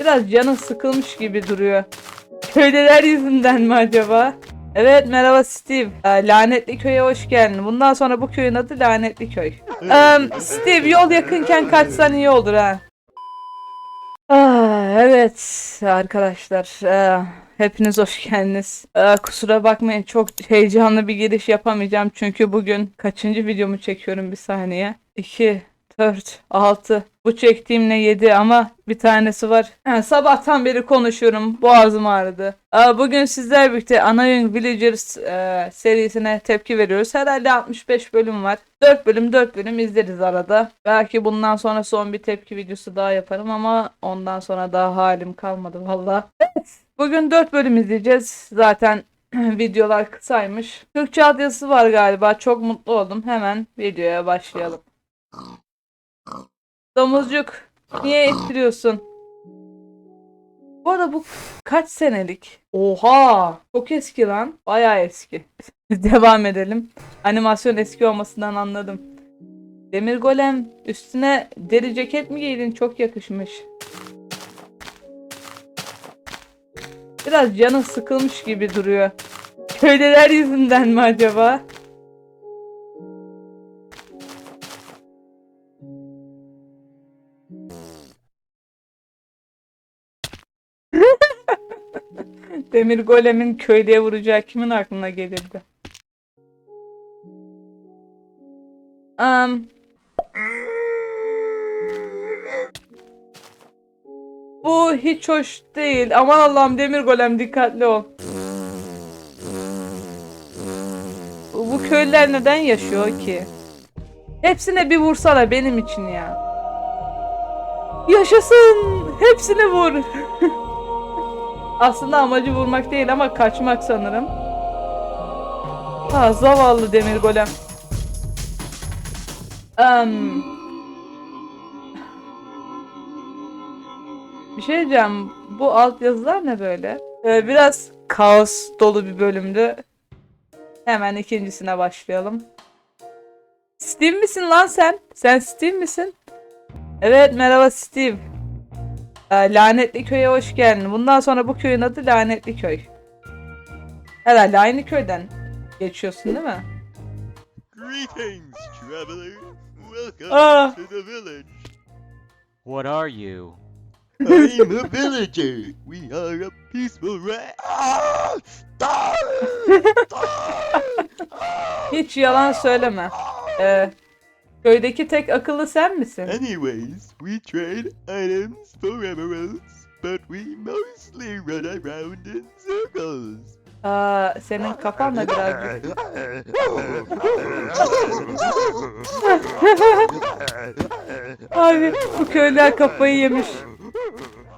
Biraz canın sıkılmış gibi duruyor. Köylüler yüzünden mi acaba? Evet merhaba Steve. Lanetli köye hoş geldin. Bundan sonra bu köyün adı Lanetli Köy. Ee, Steve yol yakınken kaçsan iyi olur ha. Ah, evet arkadaşlar. ee, hepiniz hoş geldiniz. Ee, kusura bakmayın çok heyecanlı bir giriş yapamayacağım. Çünkü bugün kaçıncı videomu çekiyorum bir saniye. 2, 4, 6. Bu çektiğimle 7 ama bir tanesi var. Ha, sabahtan beri konuşuyorum. Boğazım ağrıdı. Bugün sizler birlikte Anayın Villagers e, serisine tepki veriyoruz. Herhalde 65 bölüm var. 4 bölüm 4 bölüm izleriz arada. Belki bundan sonra son bir tepki videosu daha yaparım ama ondan sonra daha halim kalmadı valla. Bugün 4 bölüm izleyeceğiz. Zaten videolar kısaymış. Türkçe altyazısı var galiba. Çok mutlu oldum. Hemen videoya başlayalım. Domuzcuk niye ittiriyorsun? Bu arada bu kaç senelik? Oha! Çok eski lan. Bayağı eski. Devam edelim. Animasyon eski olmasından anladım. Demir golem üstüne deri ceket mi giydin? Çok yakışmış. Biraz canın sıkılmış gibi duruyor. Köylüler yüzünden mi acaba? Demir golemin köylüye vuracağı kimin aklına gelirdi? Um, bu hiç hoş değil. Aman Allah'ım demir golem dikkatli ol. Bu köylüler neden yaşıyor ki? Hepsine bir vursana benim için ya. Yaşasın! Hepsini vur. Aslında amacı vurmak değil ama kaçmak sanırım. Ha zavallı demir golem. Em, bir şey diyeceğim. Bu alt yazılar ne böyle? Ee, biraz kaos dolu bir bölümdü. Hemen ikincisine başlayalım. Steve misin lan sen? Sen Steve misin? Evet merhaba Steve. Ee, lanetli köye hoş geldin. Bundan sonra bu köyün adı Lanetli Köy. Herhalde aynı köyden geçiyorsun değil mi? Greetings, traveler. Welcome Ah. to the village. What are you? I'm a villager. We are a peaceful ra- Ah! Ah! Ah! Hiç yalan söyleme. Ee, köydeki tek akıllı sen misin? Anyways, we trade items for emeralds, but we mostly run around in circles. Aa, senin kafan da birazcık... Abi bu köylüler kafayı yemiş.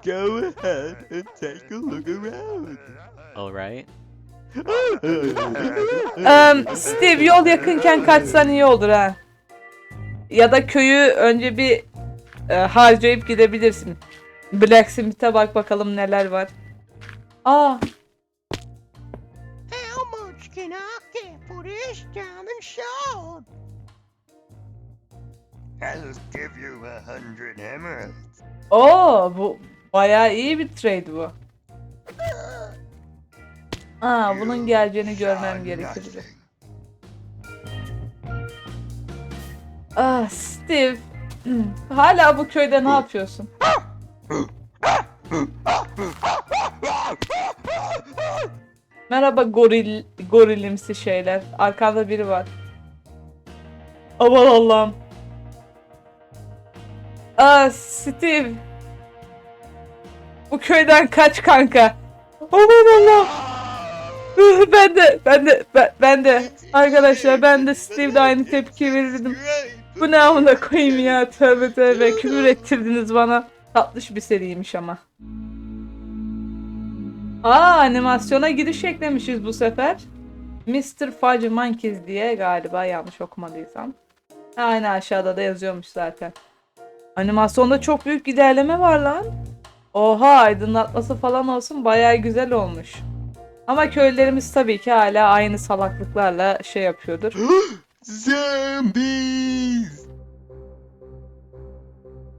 Go ahead and take a look around. Alright. Em, Steve yol yakınken kaçsan iyi olur ha. Ya da köyü önce bir e, harcayıp gidebilirsin. Blacksmith'e bak bakalım neler var. Aa, How much can I get for this diamond sword? I'll give you a hundred emeralds. Oo bu bayağı iyi bir trade bu. Aa bunun geleceğini görmem gerekirdi. Ah Steve. Hala bu köyde ne yapıyorsun? Merhaba goril gorilimsi şeyler. Arkanda biri var. Aman Allah'ım. Aa Steve. Bu köyden kaç kanka. Aman Allah. Üh, Ben de ben de ben, ben de arkadaşlar ben de Steve'de aynı tepki verirdim. Bu ne amına koyayım ya tövbe tövbe küfür ettirdiniz bana. Tatlış bir seriymiş ama. Aa animasyona giriş eklemişiz bu sefer. Mr. Fudge Monkeys diye galiba yanlış okumadıysam. Aynı aşağıda da yazıyormuş zaten. Animasyonda çok büyük ilerleme var lan. Oha aydınlatması falan olsun bayağı güzel olmuş. Ama köylerimiz tabii ki hala aynı salaklıklarla şey yapıyordur. Zombies!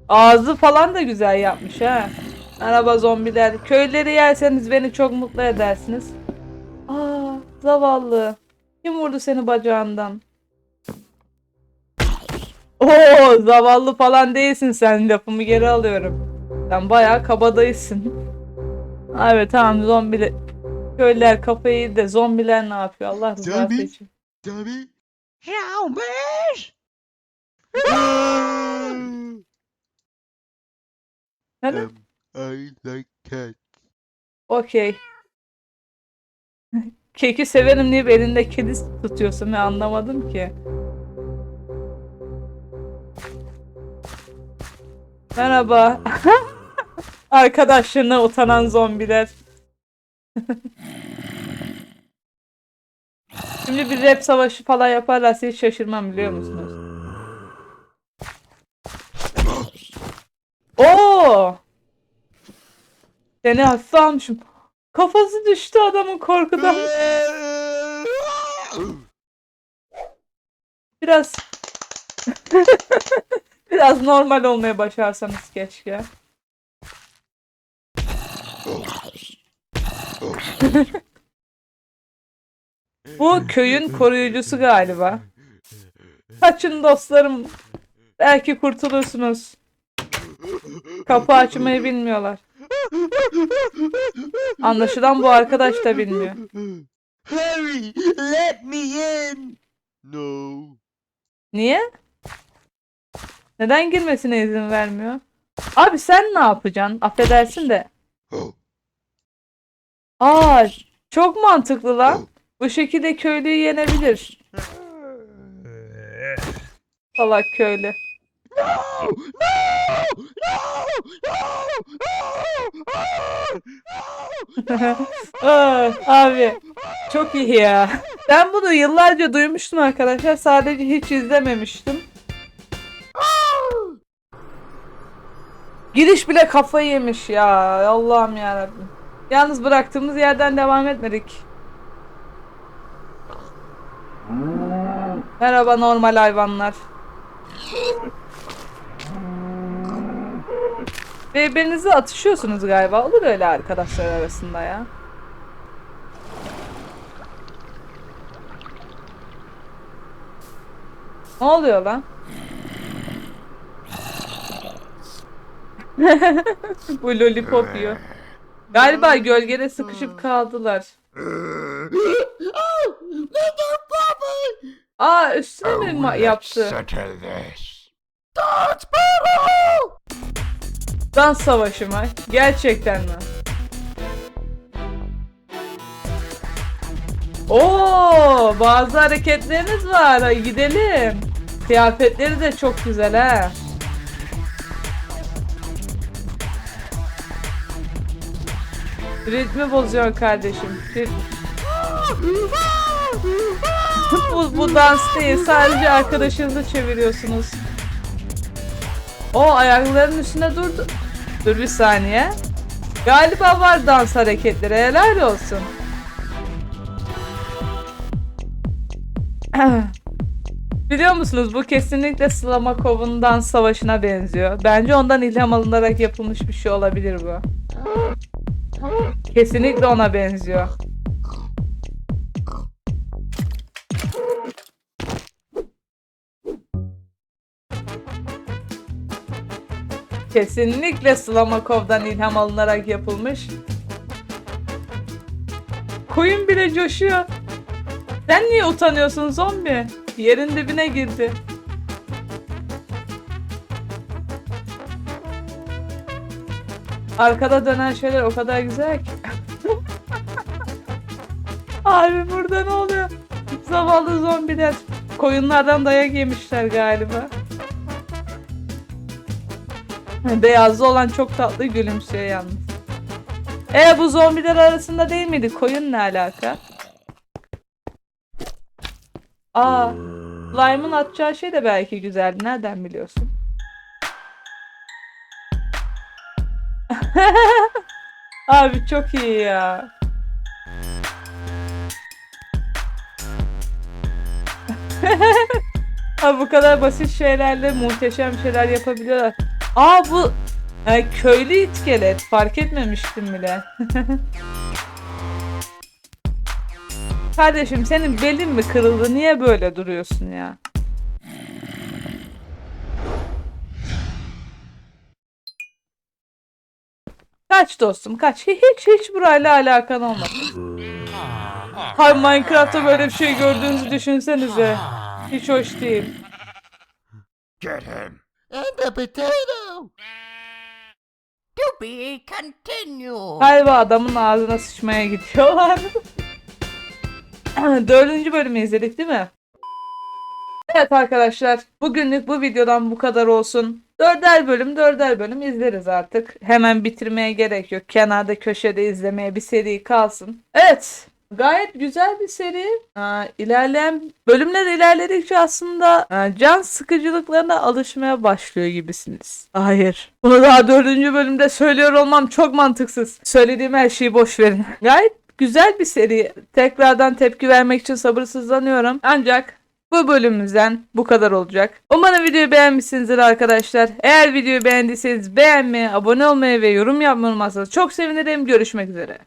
Ağzı falan da güzel yapmış ha. Merhaba zombiler. Köyleri yerseniz beni çok mutlu edersiniz. Aa, zavallı. Kim vurdu seni bacağından? Oo, zavallı falan değilsin sen. Lafımı geri alıyorum. Sen bayağı kabadayısın. Evet tamam zombiler. Köylüler kafayı de zombiler ne yapıyor Allah rızası Zombi? için. Tabii. Zombies! Neden? um, I like cat. Okey. Keki severim deyip elinde kedi tutuyorsun ve anlamadım ki. Merhaba. Arkadaşlarına utanan zombiler. Şimdi bir rap savaşı falan yaparlarsa hiç şaşırmam biliyor musunuz? Oo! Seni hafife almışım. Kafası düştü adamın korkudan. Biraz biraz normal olmaya başarsanız keşke. Bu köyün koruyucusu galiba. Kaçın dostlarım. Belki kurtulursunuz. Kapı açmayı bilmiyorlar. Anlaşılan bu arkadaş da bilmiyor. Hurry, let me in. No. Niye? Neden girmesine izin vermiyor? Abi sen ne yapacaksın? Affedersin de. Aa, çok mantıklı lan. Bu şekilde köylüyü yenebilir. Salak köylü. Aa, abi çok iyi ya. Ben bunu yıllarca duymuştum arkadaşlar. Sadece hiç izlememiştim. Giriş bile kafayı yemiş ya. Allah'ım ya Yalnız bıraktığımız yerden devam etmedik. Merhaba normal hayvanlar. Birbirinizi atışıyorsunuz galiba. Olur öyle arkadaşlar arasında ya. Ne oluyor lan? Bu lollipop yiyor. Galiba gölgede sıkışıp kaldılar. Aa üstüne mi ma- yaptı? Dans savaşı mı? Gerçekten mi? Oo, bazı hareketleriniz var. Ay, Gidelim. Kıyafetleri de çok güzel ha. Ritmi bozuyor kardeşim. Rit- bu, bu dans değil. Sadece arkadaşınızı çeviriyorsunuz. O ayaklarının üstünde durdu. Dur bir saniye. Galiba var dans hareketleri. Helal olsun. Biliyor musunuz bu kesinlikle Slamakov'un dans savaşına benziyor. Bence ondan ilham alınarak yapılmış bir şey olabilir bu. Kesinlikle ona benziyor. Kesinlikle Slamakov'dan ilham alınarak yapılmış. Koyun bile coşuyor. Sen niye utanıyorsun zombi? Yerin dibine girdi. Arkada dönen şeyler o kadar güzel ki. Abi burada ne oluyor? Zavallı zombiler. Koyunlardan dayak yemişler galiba. Beyazlı olan çok tatlı gülümsüyor yalnız. E bu zombiler arasında değil miydi? Koyun ne alaka? Aa, Slime'ın atacağı şey de belki güzeldi. Nereden biliyorsun? Abi çok iyi ya. Abi bu kadar basit şeylerle muhteşem şeyler yapabiliyorlar. Aa bu Ha, köylü iskelet. Fark etmemiştim bile. Kardeşim senin belin mi kırıldı? Niye böyle duruyorsun ya? Kaç dostum kaç. Hiç hiç burayla alakan olmasın. Hay Minecraft'ta böyle bir şey gördüğünüzü düşünsenize. Hiç hoş değil. Get him. And potato. To be continued. Galiba adamın ağzına sıçmaya gidiyorlar. Dördüncü bölümü izledik değil mi? Evet arkadaşlar bugünlük bu videodan bu kadar olsun. Dörder bölüm dörder bölüm izleriz artık. Hemen bitirmeye gerek yok. Kenarda köşede izlemeye bir seri kalsın. Evet gayet güzel bir seri. Aa, ilerleyen bölümler ilerledikçe aslında can sıkıcılıklarına alışmaya başlıyor gibisiniz. Hayır. Bunu daha dördüncü bölümde söylüyor olmam çok mantıksız. Söylediğim her şeyi boş verin. Gayet güzel bir seri. Tekrardan tepki vermek için sabırsızlanıyorum. Ancak bu bölümümüzden bu kadar olacak. Umarım videoyu beğenmişsinizdir arkadaşlar. Eğer videoyu beğendiyseniz beğenmeyi, abone olmayı ve yorum yapmayı unutmazsanız çok sevinirim. Görüşmek üzere.